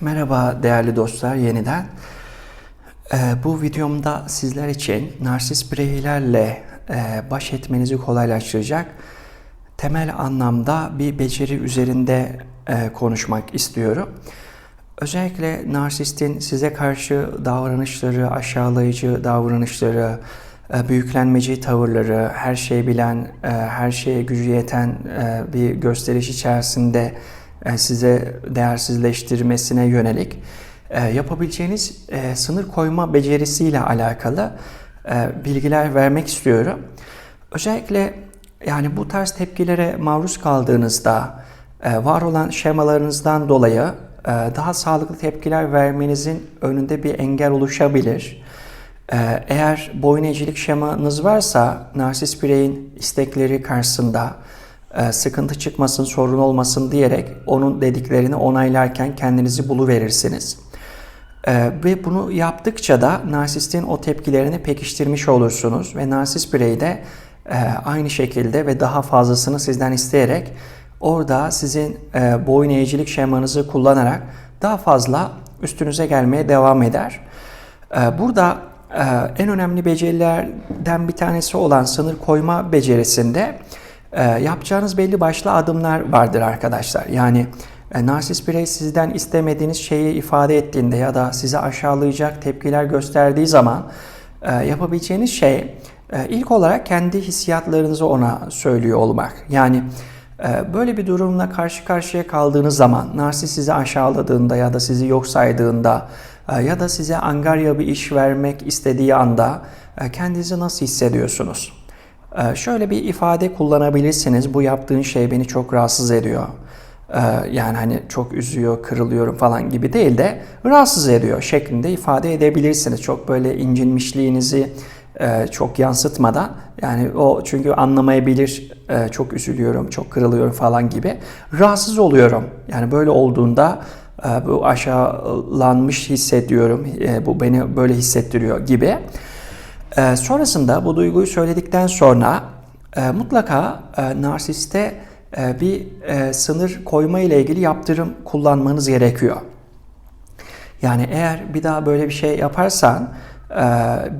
Merhaba değerli dostlar yeniden. Ee, bu videomda sizler için narsist bireylerle e, baş etmenizi kolaylaştıracak temel anlamda bir beceri üzerinde e, konuşmak istiyorum. Özellikle narsistin size karşı davranışları, aşağılayıcı davranışları, e, büyüklenmeci tavırları, her şeyi bilen, e, her şeye gücü yeten e, bir gösteriş içerisinde size değersizleştirmesine yönelik e, yapabileceğiniz e, sınır koyma becerisiyle alakalı e, bilgiler vermek istiyorum. Özellikle yani bu tarz tepkilere maruz kaldığınızda e, var olan şemalarınızdan dolayı e, daha sağlıklı tepkiler vermenizin önünde bir engel oluşabilir. E, Eğer boyun eğicilik şemanız varsa narsist bireyin istekleri karşısında e, sıkıntı çıkmasın, sorun olmasın diyerek onun dediklerini onaylarken kendinizi buluverirsiniz. Ee, ve bunu yaptıkça da narsistin o tepkilerini pekiştirmiş olursunuz ve narsist birey de e, aynı şekilde ve daha fazlasını sizden isteyerek orada sizin e, boyun eğicilik şemanızı kullanarak daha fazla üstünüze gelmeye devam eder. E, burada e, en önemli becerilerden bir tanesi olan sınır koyma becerisinde e, yapacağınız belli başlı adımlar vardır arkadaşlar. Yani e, narsist birey sizden istemediğiniz şeyi ifade ettiğinde ya da size aşağılayacak tepkiler gösterdiği zaman e, yapabileceğiniz şey e, ilk olarak kendi hissiyatlarınızı ona söylüyor olmak. Yani e, böyle bir durumla karşı karşıya kaldığınız zaman narsist sizi aşağıladığında ya da sizi yok saydığında ya da size angarya bir iş vermek istediği anda kendinizi nasıl hissediyorsunuz? E, Şöyle bir ifade kullanabilirsiniz. Bu yaptığın şey beni çok rahatsız ediyor. Ee, yani hani çok üzüyor, kırılıyorum falan gibi değil de rahatsız ediyor şeklinde ifade edebilirsiniz. Çok böyle incinmişliğinizi e, çok yansıtmadan yani o çünkü anlamayabilir e, çok üzülüyorum, çok kırılıyorum falan gibi rahatsız oluyorum. Yani böyle olduğunda e, bu aşağılanmış hissediyorum, bu beni böyle hissettiriyor gibi. Sonrasında bu duyguyu söyledikten sonra mutlaka narsiste e, bir e, sınır koyma ile ilgili yaptırım kullanmanız gerekiyor. Yani eğer bir daha böyle bir şey yaparsan e,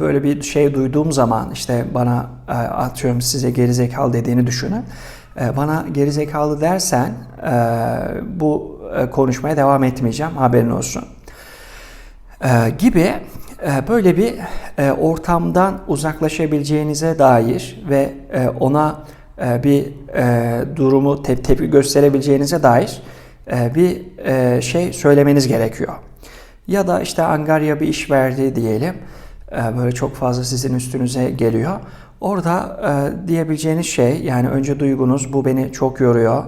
böyle bir şey duyduğum zaman işte bana atıyorum size gerizekalı dediğini düşünün. Bana gerizekalı dersen bu konuşmaya devam etmeyeceğim haberin olsun. Gibi böyle bir ortamdan uzaklaşabileceğinize dair ve ona e, bir e, durumu te tepki gösterebileceğinize dair e, bir şey söylemeniz gerekiyor. Ya da işte Angarya bir iş verdi diyelim. Böyle çok fazla sizin üstünüze geliyor. Orada diyebileceğiniz şey yani önce duygunuz bu beni çok yoruyor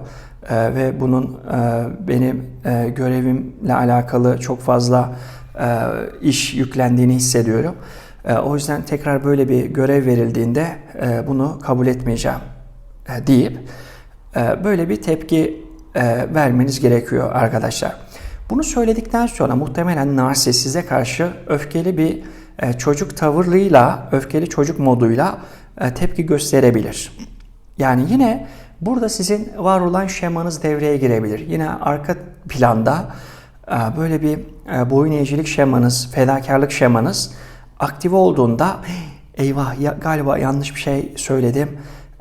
ve bunun benim görevimle alakalı çok fazla iş yüklendiğini hissediyorum. O yüzden tekrar böyle bir görev verildiğinde bunu kabul etmeyeceğim e, deyip e, böyle bir tepki e, vermeniz gerekiyor arkadaşlar. Bunu söyledikten sonra muhtemelen narsist karşı öfkeli bir çocuk tavırlığıyla, öfkeli çocuk moduyla tepki gösterebilir. Yani yine burada sizin var olan şemanız devreye girebilir. Yine arka planda böyle bir boyun eğicilik şemanız, fedakarlık şemanız aktif olduğunda eyvah ya, galiba yanlış bir şey söyledim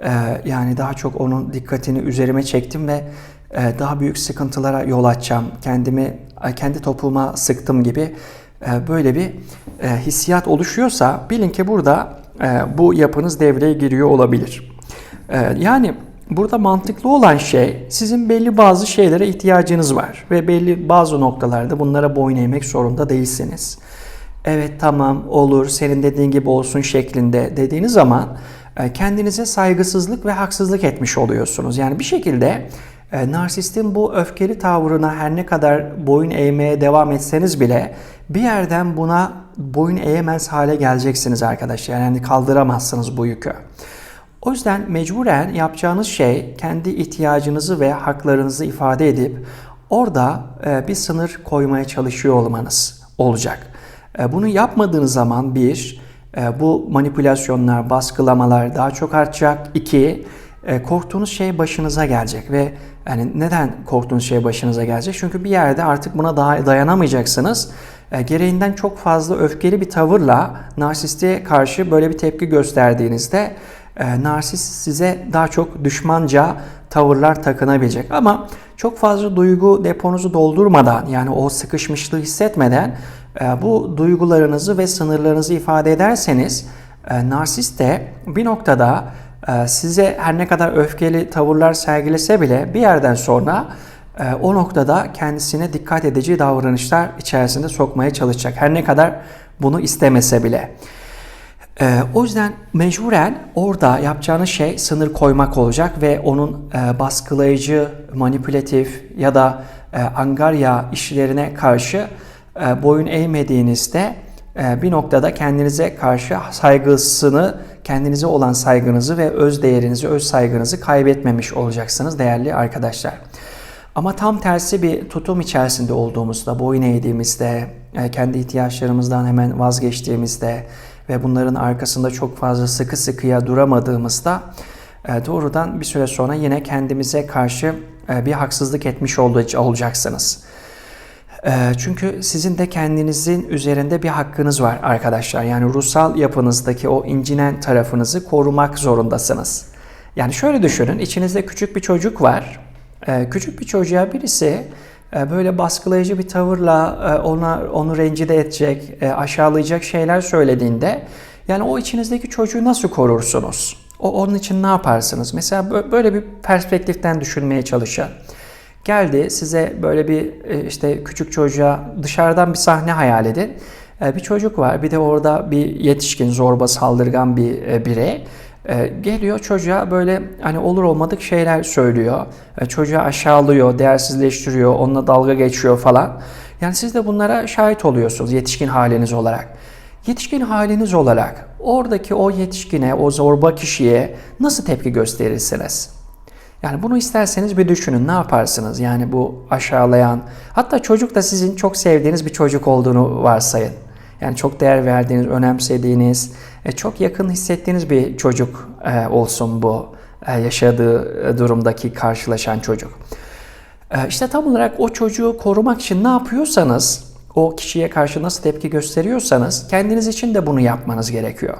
ee, yani daha çok onun dikkatini üzerime çektim ve e, daha büyük sıkıntılara yol açacağım. Kendimi e, kendi topuğuma sıktım gibi e, böyle bir hissiyat oluşuyorsa bilin ki burada bu yapınız devreye giriyor olabilir. Yani burada mantıklı olan şey sizin belli bazı şeylere ihtiyacınız var ve belli bazı noktalarda bunlara boyun eğmek zorunda değilsiniz. Evet tamam olur senin dediğin gibi olsun şeklinde dediğiniz zaman e, kendinize saygısızlık ve haksızlık etmiş oluyorsunuz. Yani bir şekilde e, narsistin bu öfkeli tavrına her ne kadar boyun eğmeye devam etseniz bile bir yerden buna boyun eğemez hale geleceksiniz arkadaşlar. Yani kaldıramazsınız bu yükü. O yüzden mecburen yapacağınız şey kendi ihtiyacınızı ve haklarınızı ifade edip orada e, bir sınır koymaya çalışıyor olmanız olacak. Bunu yapmadığınız zaman bir, e, bu manipülasyonlar, baskılamalar daha çok artacak. İki, e, korktuğunuz şey başınıza gelecek ve Yani neden korktuğunuz şey başınıza gelecek? Çünkü bir yerde artık buna daha dayanamayacaksınız. E, gereğinden çok fazla öfkeli bir tavırla narsiste karşı böyle bir tepki gösterdiğinizde e, narsist size daha çok düşmanca tavırlar takınabilecek. Ama çok fazla duygu deponuzu doldurmadan yani o sıkışmışlığı hissetmeden e, bu duygularınızı ve sınırlarınızı ifade ederseniz e, narsist de bir noktada e, size her ne kadar öfkeli tavırlar sergilese bile bir yerden sonra e, o noktada kendisine dikkat edici davranışlar içerisinde sokmaya çalışacak. Her ne kadar bunu istemese bile. Ee, o yüzden mecburen orada yapacağınız şey sınır koymak olacak ve onun e, baskılayıcı, manipülatif ya da e, angarya işlerine karşı e, boyun eğmediğinizde e, bir noktada kendinize karşı saygısını, kendinize olan saygınızı ve öz değerinizi, öz saygınızı kaybetmemiş olacaksınız değerli arkadaşlar. Ama tam tersi bir tutum içerisinde olduğumuzda, boyun eğdiğimizde, e, kendi ihtiyaçlarımızdan hemen vazgeçtiğimizde, ve bunların arkasında çok fazla sıkı sıkıya duramadığımızda e, doğrudan bir süre sonra yine kendimize karşı e, bir haksızlık etmiş olacaksınız. E, çünkü sizin de kendinizin üzerinde bir hakkınız var arkadaşlar. Yani ruhsal yapınızdaki o incinen tarafınızı korumak zorundasınız. Yani şöyle düşünün, içinizde küçük bir çocuk var. Küçük bir çocuğa birisi böyle baskılayıcı bir tavırla e, ona onu rencide edecek, e, aşağılayacak şeyler söylediğinde yani o içinizdeki çocuğu nasıl korursunuz? O onun için ne yaparsınız? Mesela böyle bir perspektiften düşünmeye çalışın. Geldi size böyle bir işte küçük çocuğa dışarıdan bir sahne hayal edin. Bir çocuk var, bir de orada bir yetişkin, zorba, saldırgan bir birey. E, geliyor çocuğa böyle hani olur olmadık şeyler söylüyor. E, çocuğa aşağılıyor, değersizleştiriyor, onunla dalga geçiyor falan. Yani siz de bunlara şahit oluyorsunuz yetişkin haliniz olarak. Yetişkin haliniz olarak oradaki o yetişkine, o zorba kişiye nasıl tepki gösterirsiniz? Yani bunu isterseniz bir düşünün. Ne yaparsınız? Yani bu aşağılayan, hatta çocuk da sizin çok sevdiğiniz bir çocuk olduğunu varsayın. Yani çok değer verdiğiniz, önemsediğiniz, e, çok yakın hissettiğiniz bir çocuk e, olsun bu e, yaşadığı durumdaki karşılaşan çocuk. İşte tam olarak o çocuğu korumak için ne yapıyorsanız, o kişiye karşı nasıl tepki gösteriyorsanız kendiniz için de bunu yapmanız gerekiyor.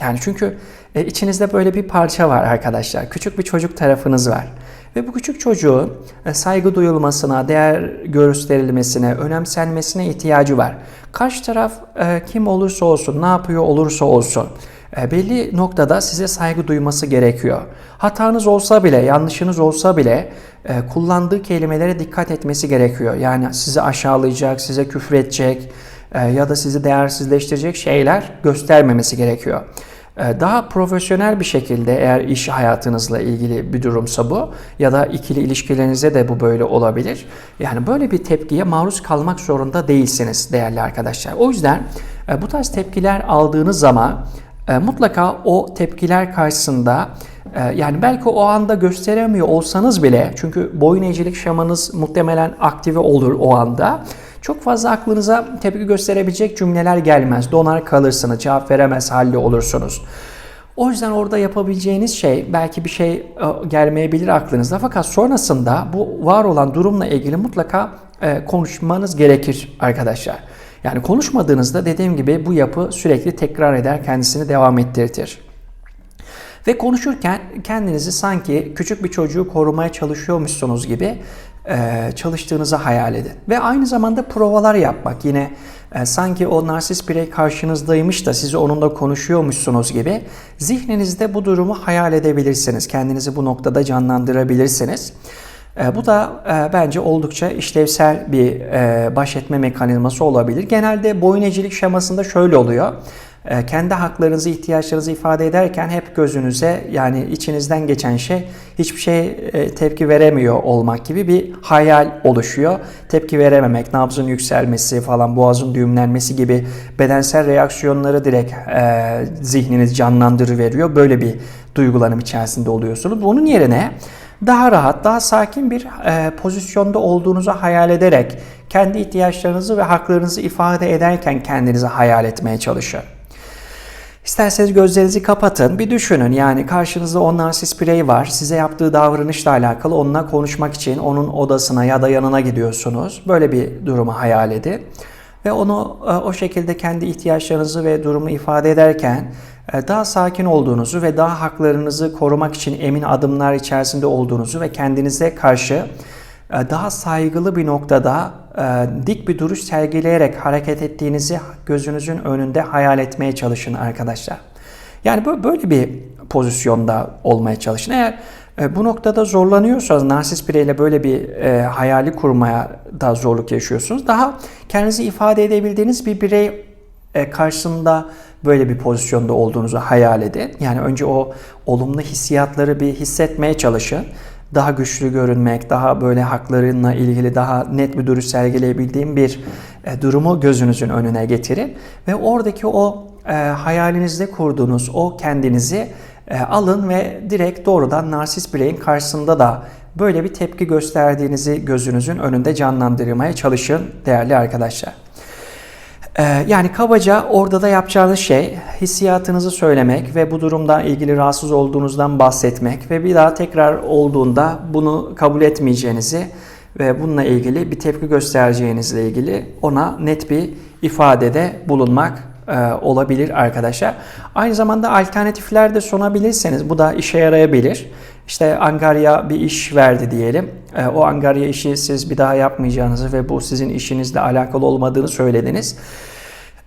Yani çünkü içinizde böyle bir parça var arkadaşlar. Küçük bir çocuk tarafınız var. Ve bu küçük çocuğun saygı duyulmasına, değer gösterilmesine, önemsenmesine ihtiyacı var. Karşı taraf e, kim olursa olsun, ne yapıyor olursa olsun e, belli noktada size saygı duyması gerekiyor. Hatanız olsa bile, yanlışınız olsa bile e, kullandığı kelimelere dikkat etmesi gerekiyor. Yani sizi aşağılayacak, size küfredecek e, ya da sizi değersizleştirecek şeyler göstermemesi gerekiyor. Ee, daha profesyonel bir şekilde eğer iş hayatınızla ilgili bir durumsa bu ya da ikili ilişkilerinize de bu böyle olabilir. Yani böyle bir tepkiye maruz kalmak zorunda değilsiniz değerli arkadaşlar. O yüzden e, bu tarz tepkiler aldığınız zaman e, mutlaka o tepkiler karşısında e, yani belki o anda gösteremiyor olsanız bile çünkü boyun eğicilik şamanız muhtemelen aktive olur o anda. Çok fazla aklınıza tepki gösterebilecek cümleler gelmez. Donar kalırsınız, cevap veremez halde olursunuz. O yüzden orada yapabileceğiniz şey belki bir şey e, gelmeyebilir aklınızda fakat sonrasında bu var olan durumla ilgili mutlaka e, konuşmanız gerekir arkadaşlar. Yani konuşmadığınızda dediğim gibi bu yapı sürekli tekrar eder, kendisini devam ettirtir. Ve konuşurken kendinizi sanki küçük bir çocuğu korumaya çalışıyormuşsunuz gibi e, çalıştığınızı hayal edin. Ve aynı zamanda provalar yapmak. Yine e, sanki o narsist birey karşınızdaymış da sizi onunla konuşuyormuşsunuz gibi zihninizde bu durumu hayal edebilirsiniz. Kendinizi bu noktada canlandırabilirsiniz. E, bu da bence oldukça işlevsel bir baş etme mekanizması olabilir. Genelde boyun eğicilik şemasında şöyle oluyor. Ee, kendi haklarınızı, ihtiyaçlarınızı ifade ederken hep gözünüze yani içinizden geçen şey hiçbir şey e, tepki veremiyor olmak gibi bir hayal oluşuyor. Tepki verememek, nabzın yükselmesi falan, boğazın düğümlenmesi gibi bedensel reaksiyonları direkt e, zihniniz canlandırıveriyor. Böyle bir duygulanım içerisinde oluyorsunuz. Bunun yerine daha rahat, daha sakin bir e, pozisyonda olduğunuzu hayal ederek kendi ihtiyaçlarınızı ve haklarınızı ifade ederken kendinizi hayal etmeye çalışın. İsterseniz gözlerinizi kapatın, bir düşünün. Yani karşınızda o narsist birey var. Size yaptığı davranışla alakalı onunla konuşmak için onun odasına ya da yanına gidiyorsunuz. Böyle bir durumu hayal edin. Ve onu e, o şekilde kendi ihtiyaçlarınızı ve durumu ifade ederken e, daha sakin olduğunuzu ve daha haklarınızı korumak için emin adımlar içerisinde olduğunuzu ve kendinize karşı daha saygılı bir noktada e, dik bir duruş sergileyerek hareket ettiğinizi gözünüzün önünde hayal etmeye çalışın arkadaşlar. Yani bö- böyle bir pozisyonda olmaya çalışın. Eğer e, bu noktada zorlanıyorsanız, narsist bireyle böyle bir e, hayali kurmaya da zorluk yaşıyorsunuz. Daha kendinizi ifade edebildiğiniz bir birey e, karşısında böyle bir pozisyonda olduğunuzu hayal edin. Yani önce o olumlu hissiyatları bir hissetmeye çalışın. Daha güçlü görünmek, daha böyle haklarınla ilgili daha net bir duruş sergileyebildiğim bir e, durumu gözünüzün önüne getirin. Ve oradaki o e, hayalinizde kurduğunuz o kendinizi e, alın ve direkt doğrudan narsist bireyin karşısında da böyle bir tepki gösterdiğinizi gözünüzün önünde canlandırmaya çalışın değerli arkadaşlar. Ee, Yani kabaca orada da yapacağınız şey hissiyatınızı söylemek ve bu durumdan ilgili rahatsız olduğunuzdan bahsetmek ve bir daha tekrar olduğunda bunu kabul etmeyeceğinizi ve bununla ilgili bir tepki göstereceğinizle ilgili ona net bir ifadede bulunmak e, olabilir arkadaşlar. Aynı zamanda alternatifler de sunabilirseniz bu da işe yarayabilir. İşte Angarya bir iş verdi diyelim. E, O Angarya işi siz bir daha yapmayacağınızı ve bu sizin işinizle alakalı olmadığını söylediniz.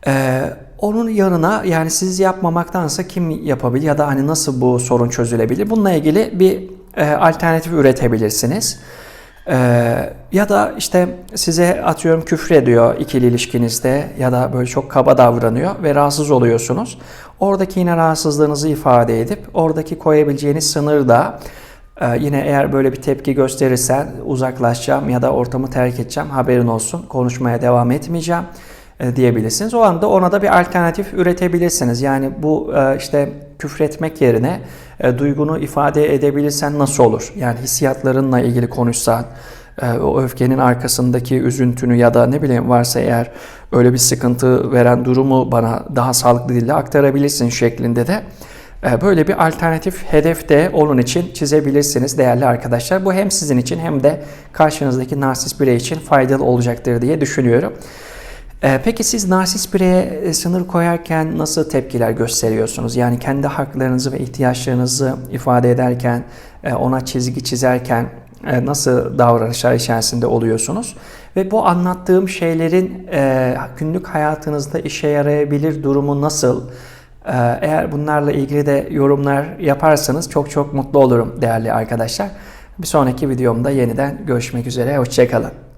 Ee, onun yanına yani siz yapmamaktansa kim yapabilir ya da hani nasıl bu sorun çözülebilir? Bununla ilgili bir e, alternatif üretebilirsiniz. Ee, ya da işte size atıyorum küfür ediyor ikili ilişkinizde ya da böyle çok kaba davranıyor ve rahatsız oluyorsunuz. Oradaki yine rahatsızlığınızı ifade edip oradaki koyabileceğiniz sınır da e, yine eğer böyle bir tepki gösterirsen uzaklaşacağım ya da ortamı terk edeceğim haberin olsun konuşmaya devam etmeyeceğim e, diyebilirsiniz. O anda ona da bir alternatif üretebilirsiniz. Yani bu e, işte küfretmek yerine e, duygunu ifade edebilirsen nasıl olur? Yani hissiyatlarınla ilgili konuşsan, e, o öfkenin arkasındaki üzüntünü ya da ne bileyim varsa eğer öyle bir sıkıntı veren durumu bana daha sağlıklı dille aktarabilirsin şeklinde de e, böyle bir alternatif hedef de onun için çizebilirsiniz değerli arkadaşlar. Bu hem sizin için hem de karşınızdaki narsist birey için faydalı olacaktır diye düşünüyorum. Ee, Peki siz narsist bireye e, sınır koyarken nasıl tepkiler gösteriyorsunuz? Yani kendi haklarınızı ve ihtiyaçlarınızı ifade ederken, e, ona çizgi çizerken e, nasıl davranışlar içerisinde oluyorsunuz? Ve bu anlattığım şeylerin günlük hayatınızda işe yarayabilir durumu nasıl? Eğer bunlarla ilgili de yorumlar yaparsanız çok çok mutlu olurum değerli arkadaşlar. Bir sonraki videomda yeniden görüşmek üzere. Hoşçakalın.